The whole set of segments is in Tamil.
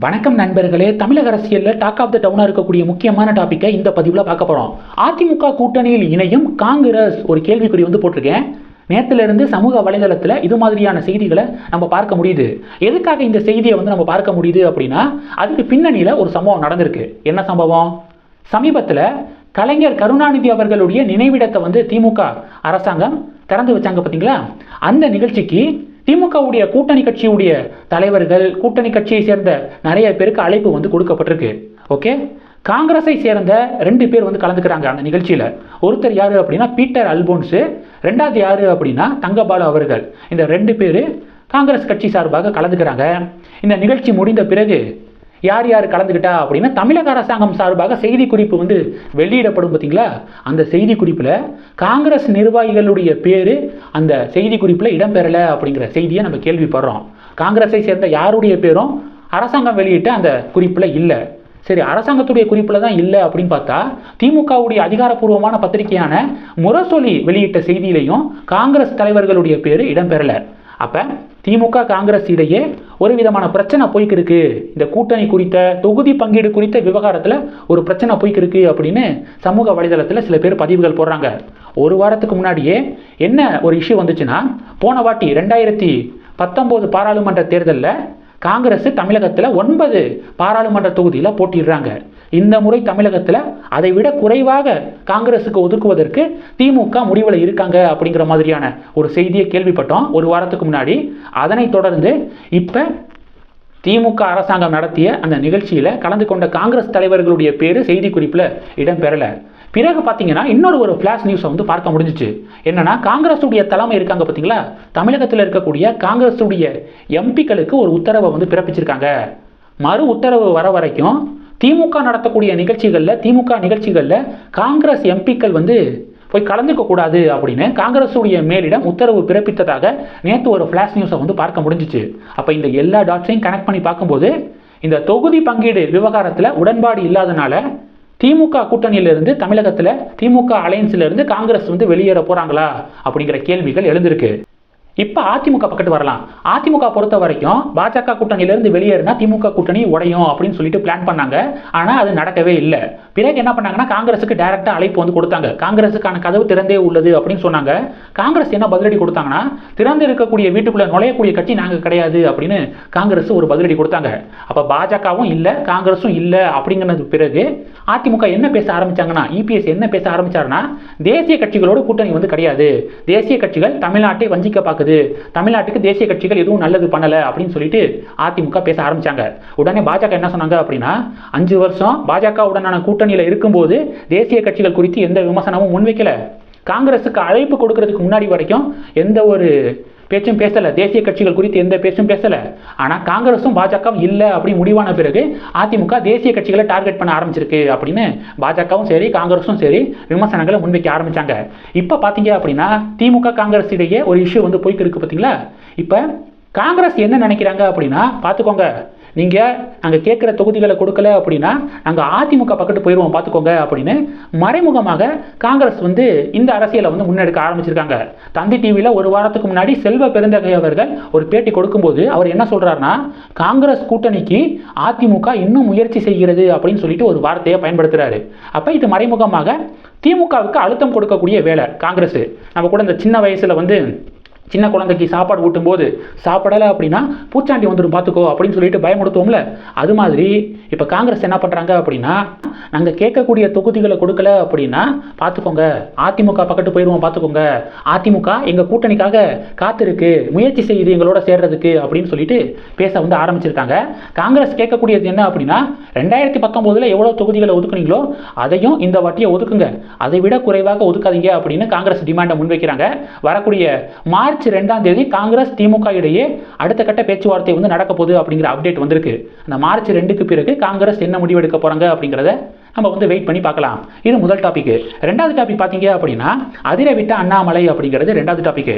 வணக்கம் நண்பர்களே தமிழக அரசியலில் டாக் ஆஃப் த டவுனாக இருக்கக்கூடிய முக்கியமான டாப்பிக்கை இந்த பதிவில் பார்க்க போகிறோம் அதிமுக கூட்டணியில் இணையும் காங்கிரஸ் ஒரு கேள்விக்குறி வந்து போட்டிருக்கேன். நேற்றுலேருந்து இருந்து சமூக வலைதளத்தில் இது மாதிரியான செய்திகளை நம்ம பார்க்க முடியுது. எதுக்காக இந்த செய்தியை வந்து நம்ம பார்க்க முடியுது அப்படின்னா அதுக்கு பின்னணியில் ஒரு சம்பவம் நடந்திருக்கு. என்ன சம்பவம்? சமீபத்தில் கலைஞர் கருணாநிதி அவர்களுடைய நினைவிடத்தை வந்து திமுக அரசாங்கம் திறந்து வச்சாங்க பார்த்தீங்களா அந்த நிகழ்ச்சிக்கு திமுகவுடைய கூட்டணி கட்சியுடைய தலைவர்கள் கூட்டணி கட்சியை சேர்ந்த நிறைய பேருக்கு அழைப்பு வந்து கொடுக்கப்பட்டிருக்கு. ஓகே? காங்கிரஸை சேர்ந்த ரெண்டு பேர் வந்து கலந்துக்கிறாங்க அந்த நிகழ்ச்சியில். ஒருத்தர் யார் அப்படின்னா பீட்டர் அல்போன்ஸு ரெண்டாவது யார் அப்படின்னா தங்கபாலு அவர்கள். இந்த ரெண்டு பேர் காங்கிரஸ் கட்சி சார்பாக கலந்துக்கிறாங்க. இந்த நிகழ்ச்சி முடிந்த பிறகு யார் யார் கலந்துக்கிட்டா அப்படின்னா தமிழக அரசாங்கம் சார்பாக செய்தி குறிப்பு வந்து வெளியிடப்படும் பார்த்தீங்களா? அந்த செய்தி குறிப்பில் காங்கிரஸ் நிர்வாகிகளுடைய பேர் அந்த செய்தி குறிப்பில் இடம்பெறலை அப்படிங்கிற செய்தியை நம்ம கேள்விப்படுறோம். காங்கிரஸை சேர்ந்த யாருடைய பேரும் அரசாங்கம் வெளியிட்ட அந்த குறிப்பில் இல்லை. சரி அரசாங்கத்துடைய குறிப்பில் தான் இல்லை அப்படின்னு பார்த்தா திமுகவுடைய அதிகாரப்பூர்வமான பத்திரிகையான முரசொலி வெளியிட்ட செய்தியிலையும் காங்கிரஸ் தலைவர்களுடைய பேர் இடம்பெறலை. அப்போ திமுக காங்கிரஸ் இடையே ஒரு விதமான பிரச்சனை போய்க்கு இந்த கூட்டணி குறித்த தொகுதி பங்கீடு குறித்த விவகாரத்தில் ஒரு பிரச்சனை போய்க்கிருக்கு அப்படின்னு சமூக வலைதளத்தில் சில பேர் பதிவுகள் போடுறாங்க. ஒரு வாரத்துக்கு முன்னாடியே என்ன ஒரு இஷ்யூ வந்துச்சுன்னா போன வாட்டி ரெண்டாயிரத்தி பத்தொம்போது பாராளுமன்ற தேர்தலில் காங்கிரஸ் தமிழகத்தில் ஒன்பது பாராளுமன்ற தொகுதியில் போட்டிடுறாங்க இந்த முறை தமிழகத்தில் அதை விட குறைவாக காங்கிரஸுக்கு ஒதுக்குவதற்கு திமுக முடிவில் இருக்காங்க அப்படிங்கிற மாதிரியான ஒரு செய்தியை கேள்விப்பட்டோம். ஒரு வாரத்துக்கு முன்னாடி. அதனைத் தொடர்ந்து இப்போ திமுக அரசாங்கம் நடத்திய அந்த நிகழ்ச்சியில் கலந்து கொண்ட காங்கிரஸ் தலைவர்களுடைய பேர் செய்தி குறிப்பில் இடம்பெறலை. பிறகு பார்த்தீங்கன்னா இன்னொரு ஒரு ஃப்ளாஷ் நியூஸை வந்து பார்க்க முடிஞ்சிச்சு. என்னன்னா காங்கிரஸுடைய தலைமை இருக்காங்க பார்த்தீங்களா தமிழகத்தில் இருக்கக்கூடிய காங்கிரஸுடைய எம்பிக்களுக்கு ஒரு உத்தரவை வந்து பிறப்பிச்சிருக்காங்க. மறு உத்தரவு வர வரைக்கும் திமுக நடத்தக்கூடிய நிகழ்ச்சிகளில் திமுக நிகழ்ச்சிகளில் காங்கிரஸ் எம்பிக்கள் வந்து போய் கலந்துக்க கூடாது அப்படின்னு காங்கிரஸுடைய மேலிடம் உத்தரவு பிறப்பித்ததாக நேற்று ஒரு ஃப்ளாஷ் நியூஸை வந்து பார்க்க முடிஞ்சிச்சு. அப்போ இந்த எல்லா டாட்ஸையும் கனெக்ட் பண்ணி பார்க்கும்போது இந்த தொகுதி பங்கீடு விவகாரத்தில் உடன்பாடு இல்லாதனால திமுக கூட்டணியிலிருந்து தமிழகத்தில் திமுக அலையன்ஸிலிருந்து காங்கிரஸ் வந்து வெளியேற போகிறாங்களா அப்படிங்கிற கேள்விகள் எழுந்திருக்கு. இப்போ அதிமுக பக்கத்து வரலாம். அதிமுக பொறுத்த வரைக்கும் பாஜக கூட்டணியிலிருந்து வெளியேறினா திமுக கூட்டணி உடையும் அப்படின்னு சொல்லிட்டு பிளான் பண்ணாங்க. ஆனால் அது நடக்கவே இல்லை. பிறகு என்ன பண்ணாங்கன்னா காங்கிரஸுக்கு டைரக்டாக அழைப்பு வந்து கொடுத்தாங்க. காங்கிரஸுக்கான கதவு திறந்தே உள்ளது அப்படின்னு சொன்னாங்க. காங்கிரஸ் என்ன பதிலடி கொடுத்தாங்கன்னா திறந்து இருக்கக்கூடிய வீட்டுக்குள்ளே நுழையக்கூடிய கட்சி நாங்கள் கிடையாது அப்படின்னு காங்கிரஸ் ஒரு பதிலடி கொடுத்தாங்க. அப்போ பாஜகவும் இல்லை காங்கிரஸும் இல்லை அப்படிங்கிறது பிறகு அதிமுக என்ன பேச ஆரம்பிச்சாங்கன்னா இபிஎஸ் என்ன பேச ஆரம்பிச்சாருன்னா தேசிய கட்சிகளோட கூட்டணி வந்து கிடையாது. தேசிய கட்சிகள் தமிழ்நாட்டை வஞ்சிக்க பார்க்க பார்க்குது. தமிழ்நாட்டுக்கு தேசிய கட்சிகள் எதுவும் நல்லது பண்ணலை அப்படின்னு சொல்லிட்டு அதிமுக பேச ஆரம்பித்தாங்க உடனே பாஜக என்ன சொன்னாங்க அப்படின்னா அஞ்சு வருஷம் பாஜக உடனான கூட்டணியில் இருக்கும்போது தேசிய கட்சிகள் குறித்து எந்த விமர்சனமும் முன்வைக்கல. காங்கிரஸுக்கு அழைப்பு கொடுக்கறதுக்கு முன்னாடி வரைக்கும் எந்த ஒரு பேச்சும் பேசலை. தேசிய கட்சிகள் குறித்து எந்த பேச்சும் பேசலை. ஆனால் காங்கிரஸும் பாஜகவும் இல்லை அப்படி முடிவான பிறகு அதிமுக தேசிய கட்சிகளை டார்கெட் பண்ண ஆரம்பிச்சிருக்கு அப்படின்னு பாஜகவும் சரி காங்கிரஸும் சரி விமர்சனங்களை முன்வைக்க ஆரம்பித்தாங்க இப்போ பார்த்தீங்க அப்படின்னா திமுக காங்கிரஸ் இடையே ஒரு இஷ்யூ வந்து போய்க்கு இருக்குது பார்த்தீங்களா இப்போ காங்கிரஸ் என்ன நினைக்கிறாங்க அப்படின்னா பார்த்துக்கோங்க நீங்கள் நாங்கள் கேட்குற தொகுதிகளை கொடுக்கல அப்படின்னா நாங்கள் அதிமுக பக்கத்து போயிடுவோம் பார்த்துக்கோங்க அப்படின்னு மறைமுகமாக காங்கிரஸ் வந்து இந்த அரசியலை வந்து முன்னெடுக்க ஆரம்பிச்சிருக்காங்க. தந்தி டிவியில் ஒரு வாரத்துக்கு முன்னாடி செல்வ பெருந்தகை அவர்கள் ஒரு பேட்டி கொடுக்கும்போது அவர் என்ன சொல்கிறாருன்னா காங்கிரஸ் கூட்டணிக்கு அதிமுக இன்னும் முயற்சி செய்கிறது அப்படின்னு சொல்லிட்டு ஒரு வார்த்தையை பயன்படுத்துகிறாரு அப்போ இது மறைமுகமாக திமுகவுக்கு அழுத்தம் கொடுக்கக்கூடிய வேலை காங்கிரஸ். நம்ம கூட இந்த சின்ன வயசில் வந்து சின்ன குழந்தைக்கு சாப்பாடு ஊட்டும்போது சாப்பிடலை அப்படின்னா பூச்சாண்டி வந்துடும் பார்த்துக்கோ அப்படின்னு சொல்லிட்டு பயமுடுத்துவோம்ல அது மாதிரி இப்போ காங்கிரஸ் என்ன பண்ணுறாங்க அப்படின்னா நாங்கள் கேட்கக்கூடிய தொகுதிகளை கொடுக்கல அப்படின்னா பார்த்துக்கோங்க அதிமுக பக்கத்து போயிடுவோம் பார்த்துக்கோங்க. அதிமுக எங்கள் கூட்டணிக்காக காத்திருக்கு முயற்சி செய்யுது எங்களோட சேர்றதுக்கு அப்படின்னு சொல்லிட்டு பேச வந்து ஆரம்பிச்சிருக்காங்க. காங்கிரஸ் கேட்கக்கூடியது என்ன அப்படின்னா ரெண்டாயிரத்தி பத்தொம்போதில் எவ்வளோ தொகுதிகளை ஒதுக்குனீங்களோ அதையும் இந்த வாட்டியை ஒதுக்குங்க. அதை விட குறைவாக ஒதுக்காதீங்க அப்படின்னு காங்கிரஸ் டிமாண்டை முன்வைக்கிறாங்க. வரக்கூடிய மார்ச் மார்ச் ரெண்டாம் தேதி காங்கிரஸ் திமுக இடையே அடுத்த கட்ட பேச்சுவார்த்தை வந்து நடக்க போகுது அப்படிங்கிற அப்டேட் வந்திருக்கு. அந்த மார்ச் ரெண்டுக்கு பிறகு காங்கிரஸ் என்ன முடிவு எடுக்க போறாங்க அப்படிங்கிறத நம்ம வந்து வெயிட் பண்ணி பார்க்கலாம். இது முதல் டாபிக் ரெண்டாவது டாபிக் பார்த்தீங்க அப்படின்னா அதிரை விட்ட அண்ணாமலை அப்படிங்கிறது ரெண்டாவது டாபிக்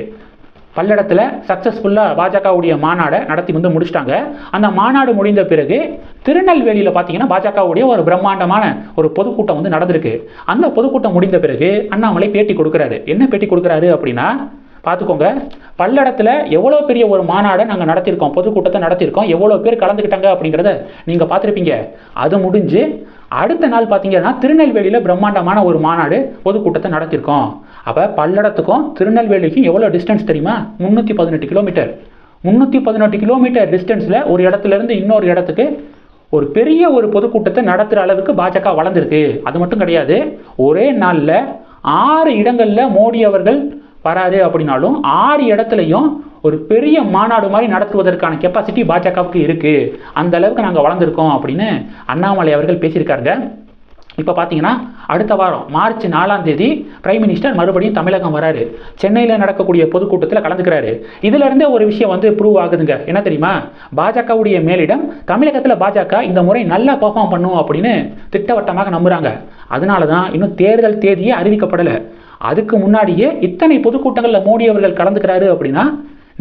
பல்லடத்தில் சக்ஸஸ்ஃபுல்லாக பாஜகவுடைய மாநாடை நடத்தி வந்து முடிச்சிட்டாங்க. அந்த மாநாடு முடிந்த பிறகு திருநெல்வேலியில் பார்த்தீங்கன்னா பாஜகவுடைய ஒரு பிரம்மாண்டமான ஒரு பொதுக்கூட்டம் வந்து நடந்திருக்கு. அந்த பொதுக்கூட்டம் முடிந்த பிறகு அண்ணாமலை பேட்டி கொடுக்குறாரு. என்ன பேட்டி கொடுக்குறாரு அப்படின்னா பார்த்துக்கோங்க. பல்லடத்தில் எவ்வளோ பெரிய ஒரு மாநாடை நாங்கள் நடத்தியிருக்கோம் பொதுக்கூட்டத்தை நடத்தியிருக்கோம் எவ்வளோ பேர் கலந்துக்கிட்டாங்க அப்படிங்கிறத நீங்கள் பார்த்துருப்பீங்க. அது முடிஞ்சு அடுத்த நாள் பார்த்தீங்கன்னா திருநெல்வேலியில் பிரம்மாண்டமான ஒரு மாநாடு பொதுக்கூட்டத்தை நடத்தியிருக்கோம். அப்போ பல்லடத்துக்கும் திருநெல்வேலிக்கும் எவ்வளோ டிஸ்டன்ஸ் தெரியுமா? முந்நூற்றி பதினெட்டு கிலோமீட்டர் முந்நூற்றி பதினெட்டு கிலோமீட்டர் டிஸ்டன்ஸில் ஒரு இடத்துல இருந்து இன்னொரு இடத்துக்கு ஒரு பெரிய ஒரு பொதுக்கூட்டத்தை நடத்துகிற அளவுக்கு பாஜக வளர்ந்துருக்கு. அது மட்டும் கிடையாது ஒரே நாளில் ஆறு இடங்களில் மோடி அவர்கள் வராது அப்படின்னாலும் ஆறு இடத்துலையும் ஒரு பெரிய மாநாடு மாதிரி நடத்துவதற்கான கெப்பாசிட்டி பாஜகவுக்கு இருக்குது அந்த அளவுக்கு நாங்கள் வளர்ந்துருக்கோம் அப்படின்னு அண்ணாமலை அவர்கள் பேசியிருக்காருங்க. இப்போ பார்த்தீங்கன்னா அடுத்த வாரம் மார்ச் நாலாம் தேதி பிரைம் மினிஸ்டர் மறுபடியும் தமிழகம் வராரு. சென்னையில் நடக்கக்கூடிய பொதுக்கூட்டத்தில் கலந்துக்கிறாரு. இதிலிருந்தே ஒரு விஷயம் வந்து ப்ரூவ் ஆகுதுங்க. என்ன தெரியுமா? பாஜகவுடைய மேலிடம் தமிழகத்தில் பாஜக இந்த முறை நல்லா பர்ஃபார்ம் பண்ணும் அப்படின்னு திட்டவட்டமாக நம்புகிறாங்க அதனால தான் இன்னும் தேர்தல் தேதியே அறிவிக்கப்படலை. அதுக்கு முன்னாடியே இத்தனை பொதுக்கூட்டங்களில் மோடி அவர்கள் கலந்துக்கிறாரு அப்படின்னா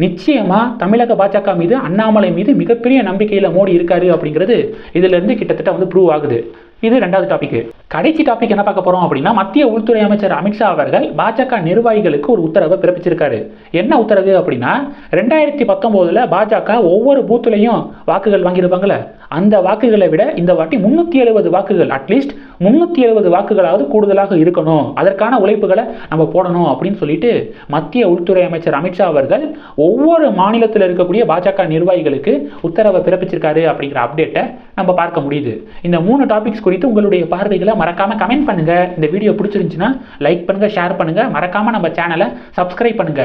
நிச்சயமாக தமிழக பாஜக மீது அண்ணாமலை மீது மிகப்பெரிய நம்பிக்கையில் மோடி இருக்காரு அப்படிங்கிறது இதிலிருந்து கிட்டத்தட்ட வந்து ப்ரூவ் ஆகுது. இது ரெண்டாவது டாபிக் கடைசி டாபிக் என்ன பார்க்க போறோம் அப்படின்னா மத்திய உள்துறை அமைச்சர் அமித்ஷா அவர்கள் பாஜக நிர்வாகிகளுக்கு ஒரு உத்தரவை பிறப்பிச்சிருக்காரு. என்ன உத்தரவு அப்படின்னா ரெண்டாயிரத்தி பத்தொன்பதுல பாஜக ஒவ்வொரு பூத்துலையும் வாக்குகள் வாங்கியிருப்பாங்களே அந்த வாக்குகளை விட இந்த வாட்டி முன்னூத்தி எழுபது வாக்குகள் அட்லீஸ்ட் முன்னூத்தி எழுபது வாக்குகளாவது கூடுதலாக இருக்கணும். அதற்கான உழைப்புகளை நம்ம போடணும் அப்படின்னு சொல்லிட்டு மத்திய உள்துறை அமைச்சர் அமித்ஷா அவர்கள் ஒவ்வொரு மாநிலத்தில் இருக்கக்கூடிய பாஜக நிர்வாகிகளுக்கு உத்தரவை பிறப்பிச்சிருக்காரு அப்படிங்கிற அப்டேட்டை நம்ம பார்க்க முடியுது. இந்த மூணு டாபிக்ஸ் குறித்து உங்களுடைய பார்வைகளை மறக்காம கமெண்ட் பண்ணுங்க. இந்த வீடியோ பிடிச்சிருந்துச்சுன்னா லைக் பண்ணுங்க ஷேர் பண்ணுங்க. மறக்காம நம்ம சேனலை சப்ஸ்கிரைப் பண்ணுங்க.